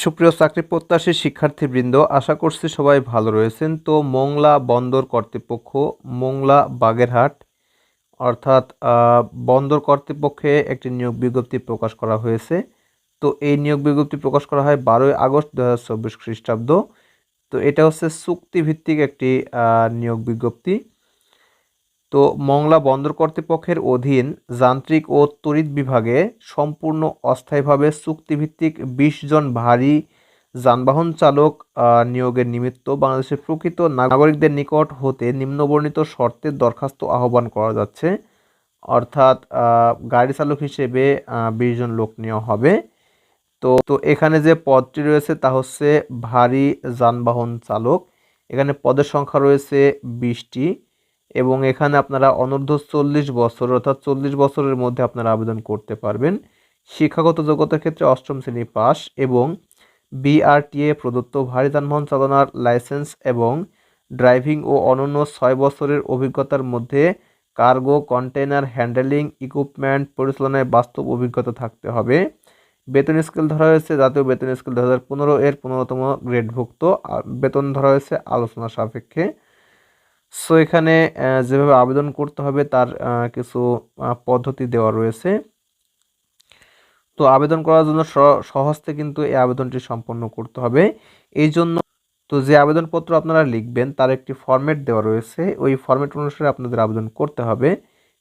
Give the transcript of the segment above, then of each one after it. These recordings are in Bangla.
সুপ্রিয় চাকরি প্রত্যাশী শিক্ষার্থীবৃন্দ, আশা করছি সবাই ভালো রয়েছেন। তো মোংলা বন্দর কর্তৃপক্ষ, মোংলা বাগেরহাট, অর্থাৎ বন্দর কর্তৃপক্ষে একটি নিয়োগ বিজ্ঞপ্তি প্রকাশ করা হয়েছে। তো এই নিয়োগ বিজ্ঞপ্তি প্রকাশ করা হয় বারোই আগস্ট দু হাজার চব্বিশ খ্রিস্টাব্দ। তো এটা হচ্ছে চুক্তিভিত্তিক একটি নিয়োগ বিজ্ঞপ্তি। তো মংলা বন্দর কর্তৃপক্ষের অধীন যান্ত্রিক ও তড়িৎ বিভাগে সম্পূর্ণ অস্থায়ীভাবে চুক্তিভিত্তিক বিশ জন ভারী যানবাহন চালক নিয়োগের নিমিত্ত বাংলাদেশের প্রকৃত নাগরিকদের নিকট হতে নিম্নবর্ণিত শর্তের দরখাস্ত আহ্বান করা যাচ্ছে। অর্থাৎ গাড়ি চালক হিসেবে বিশ জন লোক নেওয়া হবে। তো তো এখানে যে পদটি রয়েছে তা হচ্ছে ভারী যানবাহন চালক। এখানে পদের সংখ্যা রয়েছে বিশটি। এবং এখানে আপনারা অনূর্ধ্ব চল্লিশ বছর, অর্থাৎ চল্লিশ বছরের মধ্যে আপনারা আবেদন করতে পারবেন। শিক্ষাগত যোগ্যতার ক্ষেত্রে অষ্টম শ্রেণি পাস এবং বিআরটিএ প্রদত্ত ভারী যানবাহন চালানোর লাইসেন্স এবং ড্রাইভিং ও অনন্য ছয় বছরের অভিজ্ঞতার মধ্যে কার্গো, কন্টেইনার, হ্যান্ডেলিং, ইকুইপমেন্ট পরিচালনায় বাস্তব অভিজ্ঞতা থাকতে হবে। বেতন স্কেল ধরা হয়েছে জাতীয় বেতন স্কেল দু হাজার পনেরো এর পনেরোতম গ্রেডভুক্ত। বেতন ধরা হয়েছে আলোচনা সাপেক্ষে। সো এখানে যেভাবে আবেদন করতে হবে তার কিছু পদ্ধতি দেওয়া রয়েছে। তো আবেদন করার জন্য সহজতে কিন্তু এই আবেদনটি সম্পন্ন করতে হবে। এই জন্য, তো যে আবেদনপত্র আপনারা লিখবেন তার একটি ফরম্যাট দেওয়া রয়েছে। ওই ফরম্যাট অনুসারে আপনাদের আবেদন করতে হবে।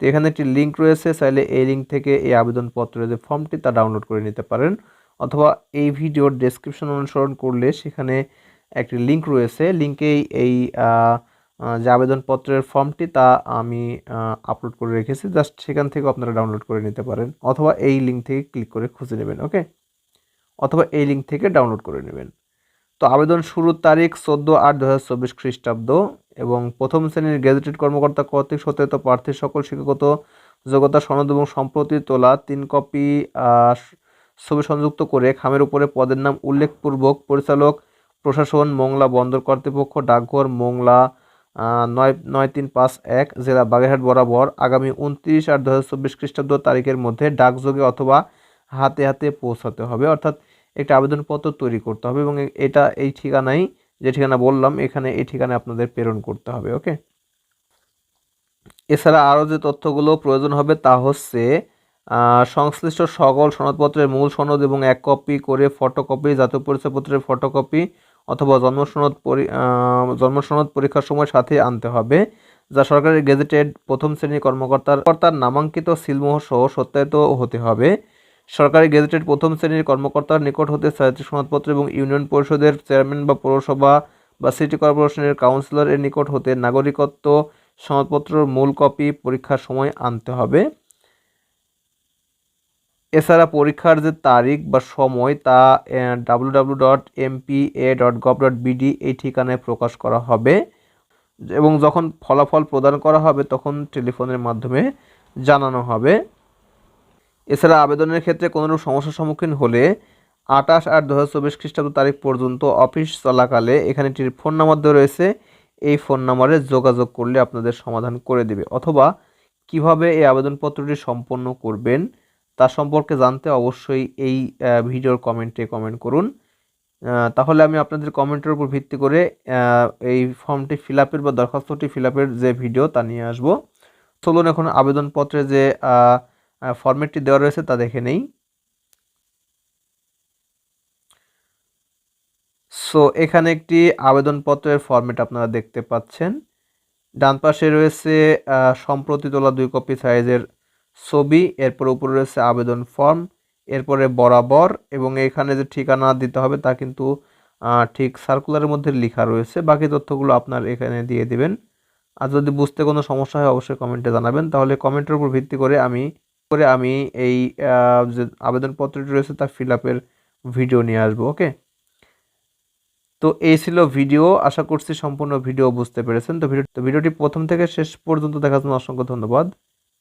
তো এখানে একটি লিঙ্ক রয়েছে, চাইলে এই লিঙ্ক থেকে এই আবেদনপত্রের যে ফর্মটি তা ডাউনলোড করে নিতে পারেন। অথবা এই ভিডিওর ডেসক্রিপশন অনুসরণ করলে সেখানে একটি লিঙ্ক রয়েছে। লিঙ্কেই এই যে আবেদনপত্রের ফর্মটি তা আমি আপলোড করে রেখেছি। জাস্ট সেখান থেকে আপনারা ডাউনলোড করে নিতে পারেন অথবা এই লিঙ্ক থেকে ক্লিক করে খুঁজে নেবেন ওকে অথবা এই লিঙ্ক থেকে ডাউনলোড করে নেবেন। তো আবেদন শুরুর তারিখ চোদ্দ আট দু হাজার চব্বিশ খ্রিস্টাব্দ এবং প্রথম শ্রেণির গেজেটেড কর্মকর্তা কর্তৃক সত্যায়িত প্রার্থীর সকল শিক্ষাগত যোগ্যতা, সনদ এবং সম্প্রতি তোলা তিন কপি ছবি সংযুক্ত করে খামের উপরে পদের নাম উল্লেখপূর্বক পরিচালক, প্রশাসন, মোংলা বন্দর কর্তৃপক্ষ, ডাকঘর, মোংলা নয় নয় তিন পাঁচ এক, জেলা বাগেরহাট বরাবর আগামী উনত্রিশ আট দু হাজার চব্বিশ খ্রিস্টাব্দ তারিখের মধ্যে ডাকযোগে অথবা হাতে হাতে পৌঁছাতে হবে। অর্থাৎ একটা আবেদনপত্র তৈরি করতে হবে এবং এটা এই ঠিকানায় যে ঠিকানা বললাম, এখানে এই ঠিকানায় আপনাদের প্রেরণ করতে হবে, ওকে? এছাড়া আরও যে তথ্যগুলো প্রয়োজন হবে তা হচ্ছে সংশ্লিষ্ট সকল সনদপত্রের মূল সনদ এবং এক কপি করে ফটোকপি, জাতীয় পরিচয়পত্রের ফটোকপি অথবা জন্ম সনদ পরি আহ, জন্ম সনদ পরীক্ষার সময় সাথে আনতে হবে যা সরকারি গেজেটেড প্রথম শ্রেণির কর্মকর্তার কর্তার নামাঙ্কিত সিলমোহর সহ সত্যায়িত হতে হবে। সরকারি গেজেটেড প্রথম শ্রেণির কর্মকর্তার নিকট হতে চারিত্রিক সনদপত্র এবং ইউনিয়ন পরিষদের চেয়ারম্যান বা পৌরসভা বা সিটি কর্পোরেশনের কাউন্সিলর এর নিকট হতে নাগরিকত্ব সনদপত্রের মূল কপি পরীক্ষার সময় আনতে হবে। এছাড়া পরীক্ষার যে তারিখ বা সময় তা W W dot dot gov dot BD এই ঠিকানায় প্রকাশ করা হবে। এবং যখন ফলাফল প্রদান করা হবে, তখন টেলিফোনের মাধ্যমে জানানো হবে। এছাড়া আবেদনের ক্ষেত্রে কোনোরূপ সমস্যার সম্মুখীন হলে আঠাশ আট দু হাজার চব্বিশ খ্রিস্টাব্দ তারিখ পর্যন্ত অফিস চলাকালে এখানে একটি ফোন নাম্বার দেওয়া রয়েছে। এই ফোন নাম্বারে যোগাযোগ করলে আপনাদের সমাধান করে দেবে। অথবা কীভাবে এই আবেদনপত্রটি সম্পন্ন করবেন তা সম্পর্কে জানতে অবশ্যই এই ভিডিওর কমেন্টে কমেন্ট করুন। তাহলে আমি আপনাদের কমেন্টের উপর ভিত্তি করে এই ফর্মটি ফিল আপের বা দরখাস্তটি ফিল আপের যে ভিডিও তা নিয়ে আসব। চলুন এখন আবেদনপত্রে যে ফর্মেটটি দেওয়া রয়েছে তা দেখে নেই। সো এখানে একটি আবেদনপত্রের ফর্মেট আপনারা দেখতে পাচ্ছেন। ডান পাশে রয়েছে সম্প্রতি তোলা দুই কপি সাইজের ছবি, এরপর উপরে রয়েছে আবেদন ফর্ম, এরপরে বরাবর, এবং এখানে যে ঠিকানা দিতে হবে তা কিন্তু ঠিক সার্কুলারের মধ্যে লেখা রয়েছে। বাকি তথ্যগুলো আপনার এখানে দিয়ে দিবেন। আর যদি বুঝতে কোনো সমস্যা হয়, অবশ্যই কমেন্টে জানাবেন। তাহলে কমেন্টের উপর ভিত্তি করে আমি করে আমি এই যে আবেদনপত্রটি রয়েছে তা ফিল আপের ভিডিও নিয়ে আসব, ওকে? তো এই ছিল ভিডিও। আশা করছি সম্পূর্ণ ভিডিও বুঝতে পেরেছেন। তো ভিডিও তো ভিডিওটি প্রথম থেকে শেষ পর্যন্ত দেখার জন্য অসংখ্য ধন্যবাদ।